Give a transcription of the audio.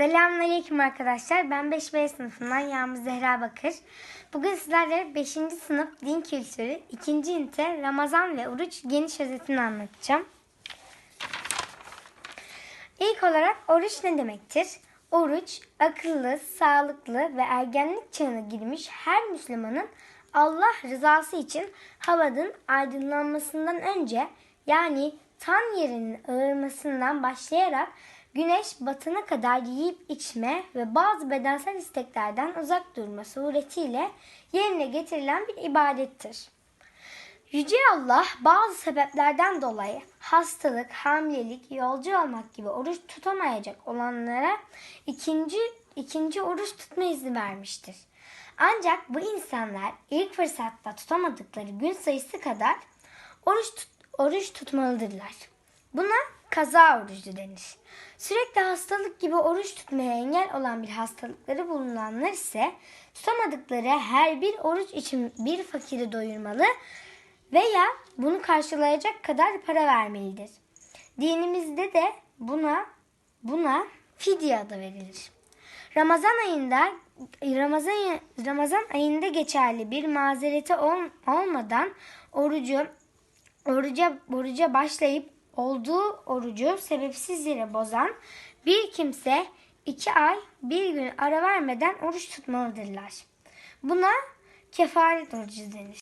Selamünaleyküm arkadaşlar. Ben 5B sınıfından Yağmur Zehra Bakır. Bugün sizlerle 5. sınıf din kültürü 2. ünite Ramazan ve oruç geniş özetini anlatacağım. İlk olarak oruç ne demektir? Oruç, akıllı, sağlıklı ve ergenlik çağına girmiş her Müslümanın Allah rızası için havanın aydınlanmasından önce yani tan yerinin ağırmasından başlayarak güneş batına kadar yiyip içme ve bazı bedensel isteklerden uzak durma suretiyle yerine getirilen bir ibadettir. Yüce Allah bazı sebeplerden dolayı hastalık, hamilelik, yolcu olmak gibi oruç tutamayacak olanlara ikinci, ikinci oruç tutma izni vermiştir. Ancak bu insanlar ilk fırsatta tutamadıkları gün sayısı kadar oruç, tut, oruç tutmalıdırlar. Buna kaza orucu denir. Sürekli hastalık gibi oruç tutmaya engel olan bir hastalıkları bulunanlar ise tutamadıkları her bir oruç için bir fakiri doyurmalı veya bunu karşılayacak kadar para vermelidir. Dinimizde de buna buna fidye adı verilir. Ramazan ayında Ramazan Ramazan ayında geçerli bir mazereti ol- olmadan orucu oruca oruca başlayıp olduğu orucu sebepsiz yere bozan bir kimse iki ay bir gün ara vermeden oruç tutmalıdırlar. Buna kefaret orucu denir.